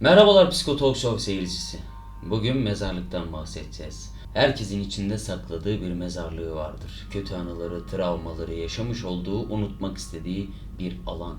Merhabalar Psiko Talk Show seyircisi. Bugün mezarlıktan bahsedeceğiz. Herkesin içinde sakladığı bir mezarlığı vardır. Kötü anıları, travmaları, yaşamış olduğu, unutmak istediği bir alan.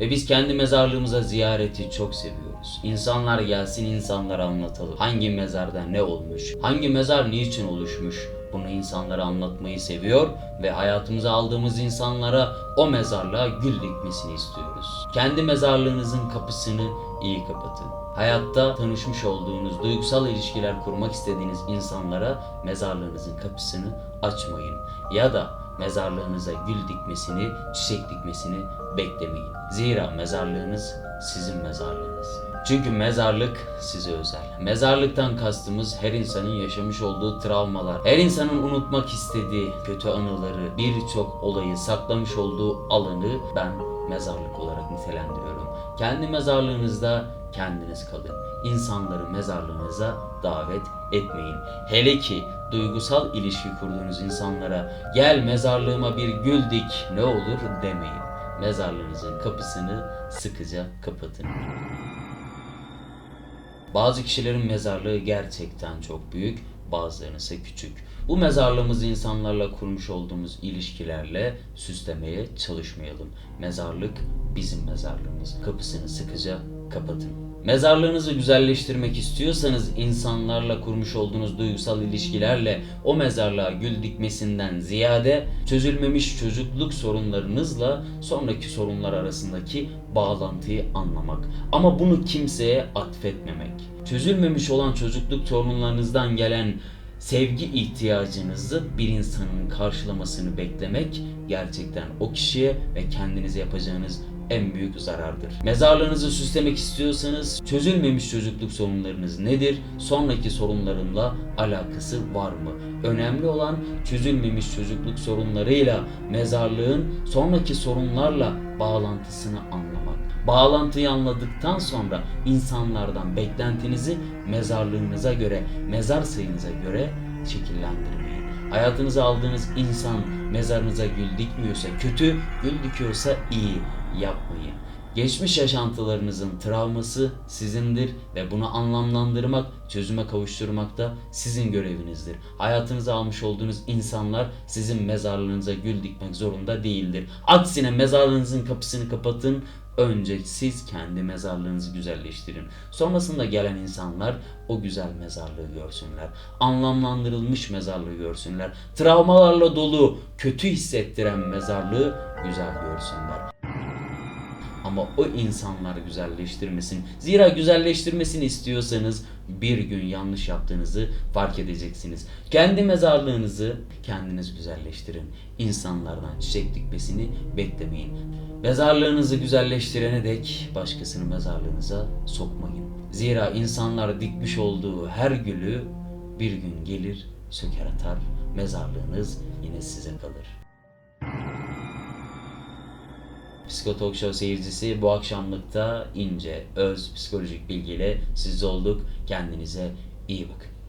Ve biz kendi mezarlığımıza ziyareti çok seviyoruz. İnsanlar gelsin insanlara anlatalım. Hangi mezarda ne olmuş, hangi mezar niçin oluşmuş, bunu insanlara anlatmayı seviyor ve hayatımıza aldığımız insanlara o mezarlığa gül dikmesini istiyoruz. Kendi mezarlığınızın kapısını iyi kapatın. Hayatta tanışmış olduğunuz, duygusal ilişkiler kurmak istediğiniz insanlara mezarlığınızın kapısını açmayın. Ya da mezarlığınıza gül dikmesini, çiçek dikmesini beklemeyin. Zira mezarlığınız sizin mezarlığınız. Çünkü mezarlık size özel. Mezarlıktan kastımız her insanın yaşamış olduğu travmalar, her insanın unutmak istediği kötü anıları, birçok olayı saklamış olduğu alanı ben mezarlık olarak nitelendiriyorum. Kendi mezarlığınızda kendiniz kalın. İnsanları mezarlığınıza davet etmeyin. Hele ki duygusal ilişki kurduğunuz insanlara gel mezarlığıma bir gül dik ne olur demeyin. Mezarlığınızın kapısını sıkıca kapatın. Bazı kişilerin mezarlığı gerçekten çok büyük, bazılarının ise küçük. Bu mezarlığımızı insanlarla kurmuş olduğumuz ilişkilerle süslemeye çalışmayalım. Mezarlık bizim mezarlığımız. Kapısını sıkıca kapatın. Mezarlığınızı güzelleştirmek istiyorsanız insanlarla kurmuş olduğunuz duygusal ilişkilerle o mezarlığa gül dikmesinden ziyade çözülmemiş çocukluk sorunlarınızla sonraki sorunlar arasındaki bağlantıyı anlamak. Ama bunu kimseye atfetmemek. Çözülmemiş olan çocukluk sorunlarınızdan gelen sevgi ihtiyacınızı bir insanın karşılamasını beklemek gerçekten o kişiye ve kendinize yapacağınız en büyük zarardır. Mezarlığınızı süslemek istiyorsanız çözülmemiş çocukluk sorunlarınız nedir? Sonraki sorunlarımla alakası var mı? Önemli olan çözülmemiş çocukluk sorunlarıyla mezarlığın sonraki sorunlarla bağlantısını anlamak. Bağlantıyı anladıktan sonra insanlardan beklentinizi mezarlığınıza göre, mezar sayınıza göre şekillendirmeyin. Hayatınıza aldığınız insan mezarınıza gül dikmiyorsa kötü, gül dikiyorsa iyi yapmayın. Geçmiş yaşantılarınızın travması sizindir ve bunu anlamlandırmak, çözüme kavuşturmak da sizin görevinizdir. Hayatınıza almış olduğunuz insanlar sizin mezarlığınıza gül dikmek zorunda değildir. Aksine mezarlığınızın kapısını kapatın, Önce siz kendi mezarlığınızı güzelleştirin. Sonrasında gelen insanlar o güzel mezarlığı görsünler. Anlamlandırılmış mezarlığı görsünler. Travmalarla dolu, kötü hissettiren mezarlığı güzel görsünler. Ama o insanlar güzelleştirmesin. Zira güzelleştirmesini istiyorsanız bir gün yanlış yaptığınızı fark edeceksiniz. Kendi mezarlığınızı kendiniz güzelleştirin. İnsanlardan çiçek dikmesini beklemeyin. Mezarlığınızı güzelleştirene dek başkasını mezarlığınıza sokmayın. Zira insanlar dikmiş olduğu her gülü bir gün gelir söker atar. Mezarlığınız yine size kalır. Psiko Talk Show seyircisi bu akşamlıkta ince, öz psikolojik bilgiyle siz olduk. Kendinize iyi bakın.